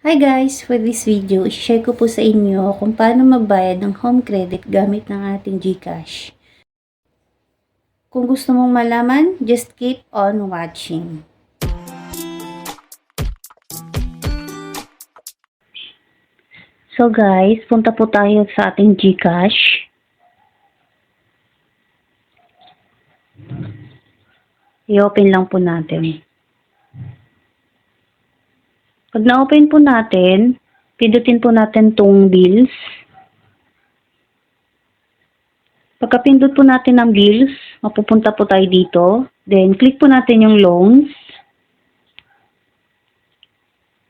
Hi guys! For this video, share ko po sa inyo kung paano magbayad ng home credit gamit ng ating GCash. Kung gusto mong malaman, just keep on watching. So guys, punta po tayo sa ating GCash. I-open lang po natin. Pag na-open po natin, pindutin po natin tong bills. Pagka-pindot po natin ng bills, mapupunta po tayo dito. Then, click po natin yung loans.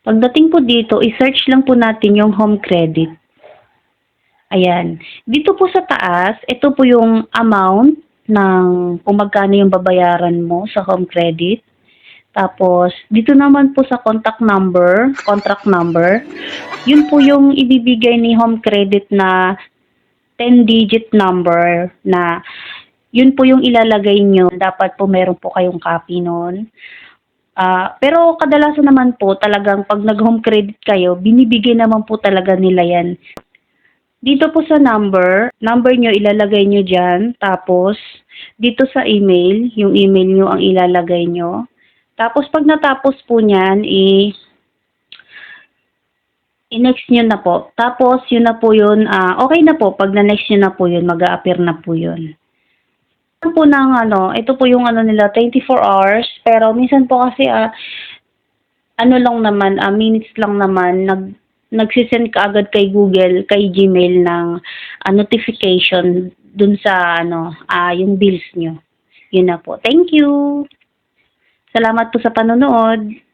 Pagdating po dito, i-search lang po natin yung home credit. Ayan. Dito po sa taas, ito po yung amount ng kung magkano yung babayaran mo sa home credit. Tapos, dito naman po sa contact number, contract number, yun po yung ibibigay ni home credit na 10-digit number na yun po yung ilalagay nyo. Dapat po meron po kayong copy nun. Ah, pero kadalasan naman po talagang pag nag-home credit kayo, binibigay naman po talaga nila yan. Dito po sa number, number nyo ilalagay nyo dyan. Tapos, dito sa email, yung email nyo ang ilalagay nyo. Tapos, pag natapos po niyan, i- i-next nyo na po. Tapos, yun na po yun, ah, okay na po. Pag na-next nyo na po yun, mag appear na po yun. Ito po ng ano, ito po yung ano nila, 24 hours. Pero minsan po kasi, ah, ano lang naman, ah, minutes lang naman, nag, nagsisend ka agad kay Google, kay Gmail ng ah, notification dun sa ano, ah, yung bills nyo. Yun na po. Thank you! Salamat po sa panonood.